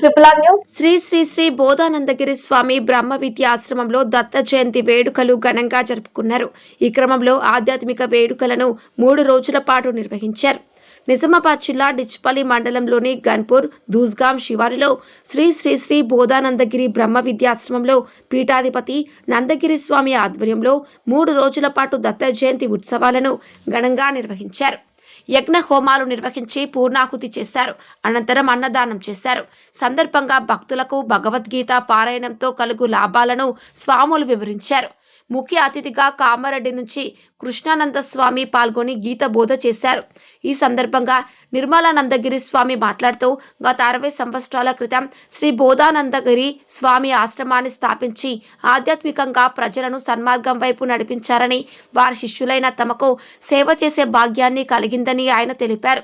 Triple R news Sri Sri Sri Bodhanandagiri Swami Brahma విద్యాశ్రమంలో Datta Jayanti వేడుకలు ఘనంగా జరుపుకున్నారు. ఈ క్రమంలో ఆధ్యాత్మిక వేడుకలను మూడు రోజుల పాటు నిర్వహించారు. నిజామాబాద్ జిల్లా డిచ్పల్లి మండలంలోని గన్పూర్ దూస్గాం శివారులో శ్రీ శ్రీ శ్రీ బోధానందగిరి బ్రహ్మ విద్యాశ్రమంలో పీఠాధిపతి నందగిరి స్వామి ఆధ్వర్యంలో మూడు రోజుల పాటు దత్త జయంతి ఉత్సవాలను ఘనంగా నిర్వహించారు. యజ్ఞ హోమాలు నిర్వహించి పూర్ణాహుతి చేశారు. అనంతరం అన్నదానం చేశారు. సందర్భంగా భక్తులకు భగవద్గీత పారాయణంతో కలుగు లాభాలను స్వాములు వివరించారు. ముఖ్య అతిథిగా కామారెడ్డి నుంచి కృష్ణానంద స్వామి పాల్గొని గీత బోధ చేశారు. ఈ సందర్భంగా నిర్మలానందగిరి స్వామి మాట్లాడుతూ గత అరవై సంవత్సరాల క్రితం శ్రీ బోధానందగిరి స్వామి ఆశ్రమాన్ని స్థాపించి ఆధ్యాత్మికంగా ప్రజలను సన్మార్గం వైపు నడిపించారని వారి శిష్యులైన తమకు సేవ చేసే భాగ్యాన్ని కలిగిందని ఆయన తెలిపారు.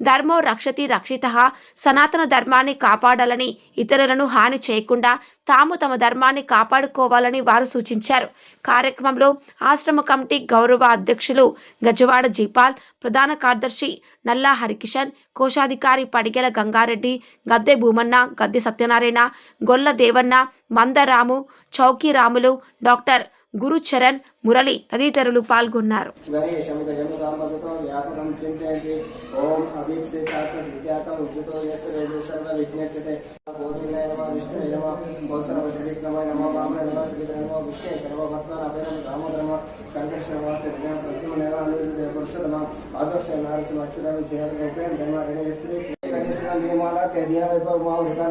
ధర్మో రక్షతి రక్షిత సనాతన ధర్మాన్ని కాపాడాలని ఇతరులను హాని చేయకుండా తాము తమ ధర్మాన్ని కాపాడుకోవాలని వారు సూచించారు. కార్యక్రమంలో ఆశ్రమ కమిటీ గౌరవ అధ్యక్షులు గజవాడ జీపాల్ ప్రధాన కార్యదర్శి నల్లా హరికిషన్ కోశాధికారి పడిగెల గంగారెడ్డి గద్దె భూమన్న గద్దె సత్యనారాయణ గొల్ల దేవన్న మందరాము చౌకీ రాములు గురు చరణ్ మురళి తదితరులు పాల్గొన్నారు.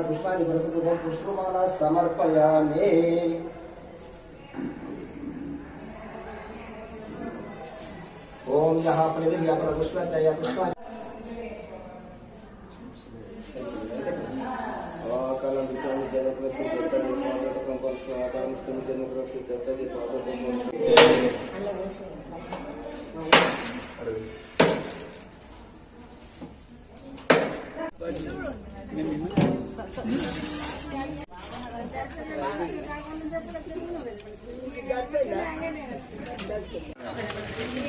పుష్పాన్ని పుష్పమాల సమర్పయా ओम यहाँ पर यहाँ पर पुष्पा चाहिए पुष्पा Thank you.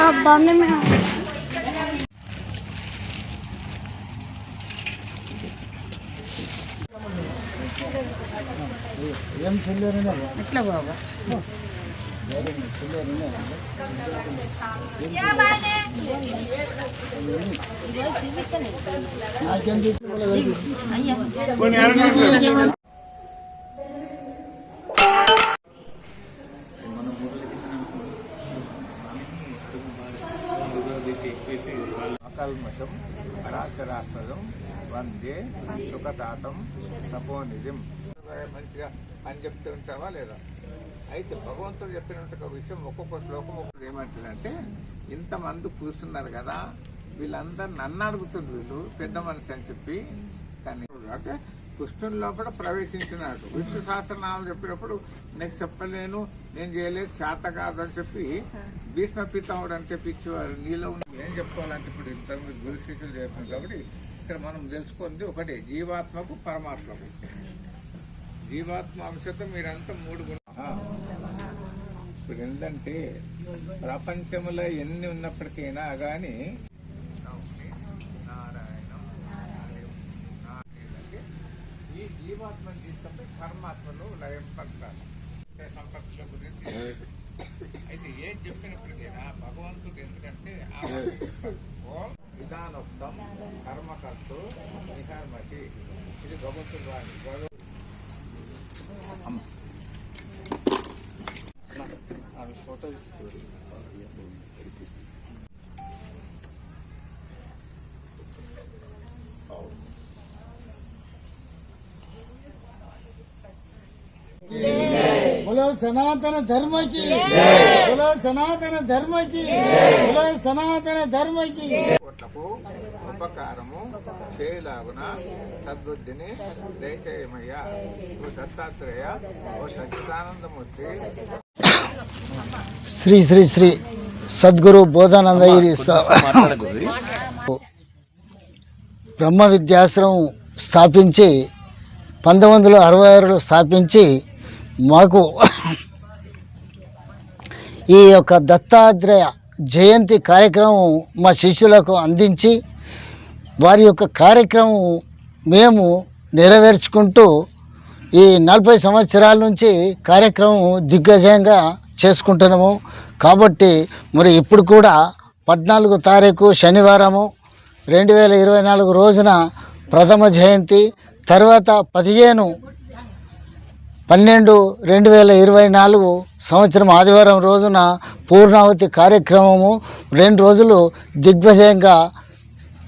आप बामने में జనగ్రస్తి దత్తది పాదకం పరశు బాగున్నాయి మేము అకల్మషం అరాచరాత్మజం వందే సుఖదాతం తపోనిధిం. మంచిగా అని చెప్తూ ఉంటావా లేదా? అయితే భగవంతుడు చెప్పినట్టు ఒక విషయం ఒక్కొక్క శ్లోకం ఒక్కొక్కటి ఏమంటుందంటే ఇంతమంది కూర్చున్నారు కదా వీళ్ళందరూ నన్ను అడుగుతుంది వీళ్ళు పెద్ద మనిషి అని చెప్పి. కానీ అంటే కృష్ణుని లోపల ప్రవేశించినాడు. విష్ణు సహస్రనామం చెప్పినప్పుడు నేను చెప్పలేను నేను చేయలేదు శాత కాదు అని చెప్పి భీష్మ పితాముడు అని చెప్పించేవారు నీలో ఏం చెప్పుకోవాలంటే ఇప్పుడు ఇంత గురు శిష్యులు చేస్తున్నారు కాబట్టి ఇక్కడ మనం తెలుసుకుంది ఒకటి జీవాత్మకు పరమాత్మకు. జీవాత్మ అంశతో మీరంతా మూడు గుణ ఇప్పుడు ఏంటంటే ప్రపంచంలో ఎన్ని ఉన్నప్పటికైనా కానీ ఈ జీవాత్మను తీసుకుంటే పరమాత్మలో లయం పడతారు. సంపత్తుల గురించి అయితే ఏం చెప్పినప్పటికైనా భగవంతుడు ఎందుకంటే ఆ ఓం విధానోక్తం కర్మకర్తు నికర్మటి ఇది భగవంతుడు వాడి భగవ- ఆమె ఫోటో తీసుకోవాలి बोलो सनातन धर्म की बोलो सनातन धर्म की बोलो सनातन धर्म की కోట్లకు ఉపకారము చేయలాగున సద్బుద్ధిని దయచేయమయ్యా. ఓ దత్తాత్రేయ ఓ సచ్చిదానందమూర్తి. శ్రీ శ్రీ శ్రీ సద్గురు బోధానందగిరి బ్రహ్మ విద్యాశ్రమం స్థాపించి పంతొమ్మిది వందల అరవై ఆరులో స్థాపించి మాకు ఈ యొక్క దత్తాత్రేయ జయంతి కార్యక్రమం మా శిష్యులకు అందించి వారి యొక్క కార్యక్రమం మేము నెరవేర్చుకుంటూ ఈ నలభై సంవత్సరాల నుంచి కార్యక్రమం దిగ్గజంగా చేసుకుంటున్నాము. కాబట్టి మరి ఇప్పుడు కూడా పద్నాలుగు తారీఖు శనివారము రెండు వేల ఇరవై నాలుగు రోజున ప్రథమ జయంతి తర్వాత పదిహేను పన్నెండు రెండు వేల ఇరవై నాలుగు సంవత్సరం ఆదివారం రోజున పూర్ణావతి కార్యక్రమము. రెండు రోజులు దిగ్విజయంగా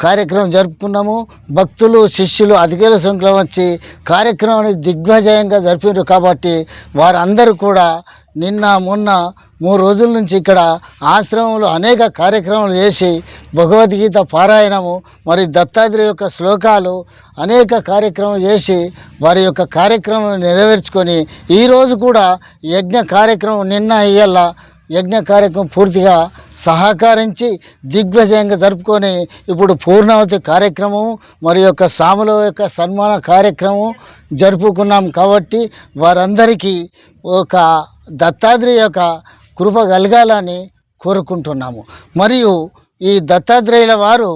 కార్యక్రమం జరుపుకున్నాము. భక్తులు శిష్యులు అధికారుల సంఖ్యలో వచ్చి కార్యక్రమాన్ని దిగ్విజయంగా జరిపారు కాబట్టి వారందరూ కూడా నిన్న మొన్న మూడు రోజుల నుంచి ఇక్కడ ఆశ్రమంలో అనేక కార్యక్రమాలు చేసి భగవద్గీత పారాయణము మరి దత్తాత్రేయ యొక్క శ్లోకాలు అనేక కార్యక్రమం చేసి వారి యొక్క కార్యక్రమం నెరవేర్చుకొని ఈరోజు కూడా యజ్ఞ కార్యక్రమం నిన్న ఇయ్యల్లా యజ్ఞ కార్యక్రమం పూర్తిగా సహకరించి దిగ్విజయంగా జరుపుకొని ఇప్పుడు పూర్ణావతి కార్యక్రమం మరి యొక్క సాముల యొక్క సన్మాన కార్యక్రమం జరుపుకున్నాం కాబట్టి వారందరికీ ఒక దత్తాత్రేయ యొక్క కృప కలగాలని కోరుకుంటున్నాము. మరియు ఈ దత్తాత్రేయుల వారు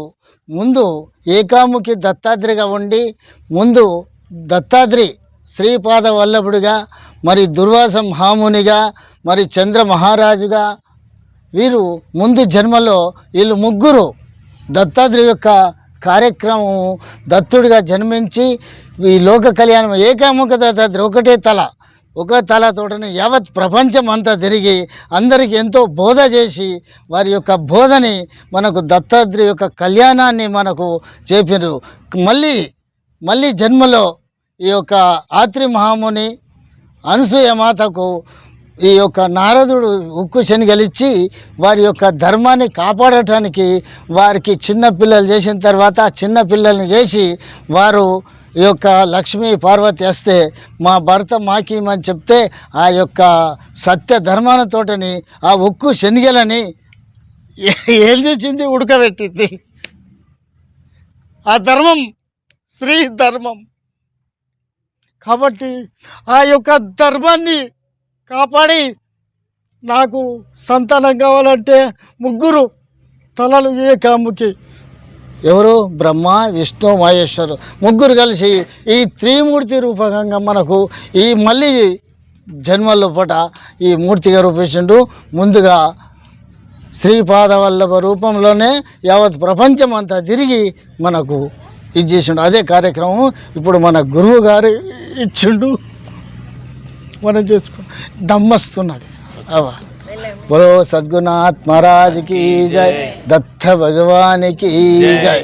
ముందు ఏకాముఖి దత్తాత్రేయగా ఉండి ముందు దత్తాత్రి శ్రీపాద వల్లభుడిగా మరి దుర్వాస మహామునిగా మరి చంద్ర మహారాజుగా వీరు ముందు జన్మలో వీళ్ళు ముగ్గురు దత్తాత్రి యొక్క కార్యక్రమం దత్తుడిగా జన్మించి ఈ లోక కళ్యాణం ఏకాముఖ దత్తాత్రి ఒకటే తల ఒక తలతోటని యావత్ ప్రపంచం అంతా తిరిగి అందరికీ ఎంతో బోధ చేసి వారి యొక్క బోధని మనకు దత్తాత్రి యొక్క కళ్యాణాన్ని మనకు చేపినారు. మళ్ళీ మళ్ళీ జన్మలో ఈ యొక్క ఆత్రి మహాముని అనసూయ మాతకు ఈ యొక్క నారదుడు ఉక్కు శనిగలిచ్చి వారి యొక్క ధర్మాన్ని కాపాడటానికి వారికి చిన్న పిల్లలు చేసిన తర్వాత చిన్న పిల్లల్ని చేసి వారు ఈ యొక్క లక్ష్మీ పార్వతి వస్తే మా భర్త మాకీమని చెప్తే ఆ యొక్క సత్య ధర్మానతోటని ఆ ఉక్కు శనిగలని ఏం చేసింది? ఉడకబెట్టింది. ఆ ధర్మం శ్రీ ధర్మం. కాబట్టి ఆ యొక్క ధర్మాన్ని కాపాడి నాకు సంతానం కావాలంటే ముగ్గురు తలలు ఏ కాముకి? ఎవరు? బ్రహ్మ విష్ణు మహేశ్వరు. ముగ్గురు కలిసి ఈ త్రిమూర్తి రూపకంగా మనకు ఈ మళ్ళీ జన్మల్లో పూట ఈ మూర్తిగా రూపించిండు ముందుగా శ్రీపాదవల్లభ రూపంలోనే యావత్ ప్రపంచం అంతా తిరిగి మనకు ఇది చేసిండు. అదే కార్యక్రమం ఇప్పుడు మన గురువు గారు ఇచ్చిండు. మనం చేసుకో దమ్మస్తున్నాడు అవా బో సద్గుణాత్మరాజుకి జయ దత్త భగవానికి జయ